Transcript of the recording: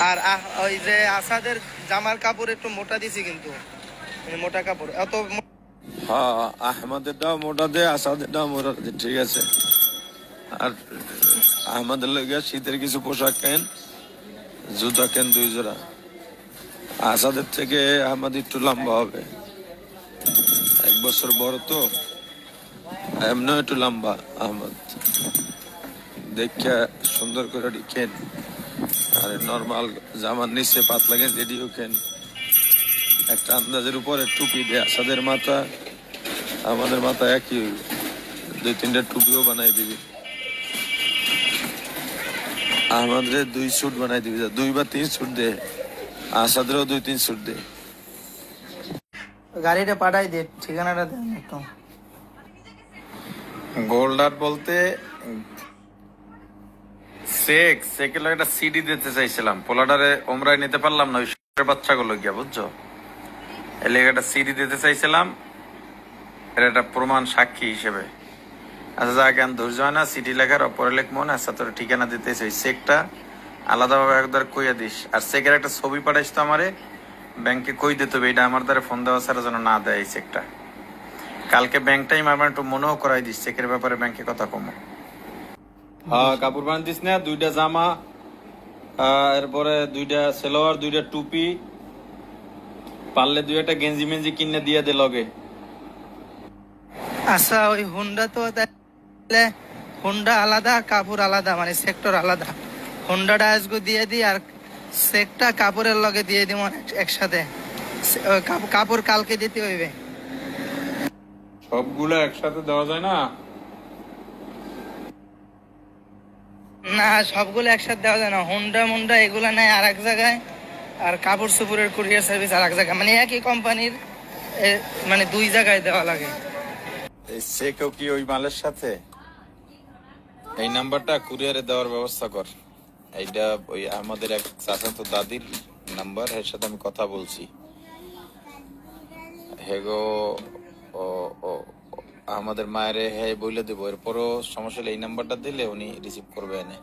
আর ওই যে আসাদের জামার কাপড় একটু মোটা দিছি কিন্তু। মোটা কাপড় মো- হ্যাঁ আহমদেরটাও মোটা দে আসাদেরটাও মোটা দে, ঠিক আছে। আর আহমদের লগে শীতের কিছু পোশাক কেন? জুতা কেন দুই জোড়া? আসাদের থেকে আহমদ একটু লম্বা হবে। এক বছর বড় তো, এমনিও একটু লম্বা, আহমদ। দেখা সুন্দর করে কেন? আর নর্মাল জামার নিচে পাতলা গেঞ্জি এটিও কেন একটা আন্দাজের উপরে টুপি দেয় আসাদের মাথা আমাদের মাথা একই দুই তিনটা টুপিও বানাই দিবি। আমাদের দুই স্যুট বানাই দিবি দুই বা তিন স্যুট দে আসাদেরও দুই তিন স্যুট দে। গাড়িটা পাঠাই দে ঠিকানাটা দেন একটু। গোল্ডার বলতে সেক সেকের একটা সিডি দিতে চাইছিলাম। পোলাডারে ওমরাই নিতে পারলাম না, ওই বাচ্চাগুলো গিয়া, বুঝছ? এর লেগে একটা সিডি দিতে চাইছিলাম। এর একটা প্রমাণ সাক্ষী হিসেবে। আচ্ছা যা জ্ঞান ধৈর্য হয় না সিটি লেখার অপরে লেখ মনে আচ্ছা তোর ঠিকানা দিতে ওই চেকটা আলাদাভাবে একবার কইয়া দিস। আর চেকের একটা ছবি পাঠাইস তো আমারে, ব্যাংকে কই দিতে হবে, এটা আমার দ্বারা ফোন দেওয়া ছাড়া যেন না দেয় এই চেকটা। কালকে ব্যাংক টাইম আমার একটু মনেও করাই দিস, চেকের ব্যাপারে ব্যাংকে কথা কমো কাপড় বান দিস না দুইটা জামা এরপরে দুইটা সেলোয়ার দুইটা টুপি পারলে দুই একটা গেঞ্জি মেঞ্জি কিনে দিয়ে দে লগে। আচ্ছা ওই হুন্ডা তো তাহলে হুন্ডা আলাদা কাপড় আলাদা মানে সেক্টর আলাদা। হুন্ডাটা আজকে দিয়ে দিই আর সেকটা কাপড়ের লগে দিয়ে দিব একসাথে। কাপড় কালকে দিতে হইবে। সবগুলো একসাথে দেওয়া যায় না? না সবগুলো একসাথে দেওয়া যায় না। হুন্ডা মুন্ডা এগুলো নেয় আর এক জায়গায় আর কাপড় সুপুরের কুরিয়ার সার্ভিস আর এক জায়গায়। মানে একই কোম্পানির মানে দুই জায়গায় দেওয়া লাগে। এই চেকও কি ওই মালের সাথে? এই নাম্বারটা কুরিয়ারে দেওয়ার ব্যবস্থা কর। এইটা ওই আমাদের এক চাচাতো দাদির নাম্বার এর সাথে আমি কথা বলছি। হেগো ও ও আমাদের মায়ের হ্যাঁ বইলে দেবো। এরপরও সমস্যা হলে এই নাম্বারটা দিলে উনি রিসিভ করবে এনে।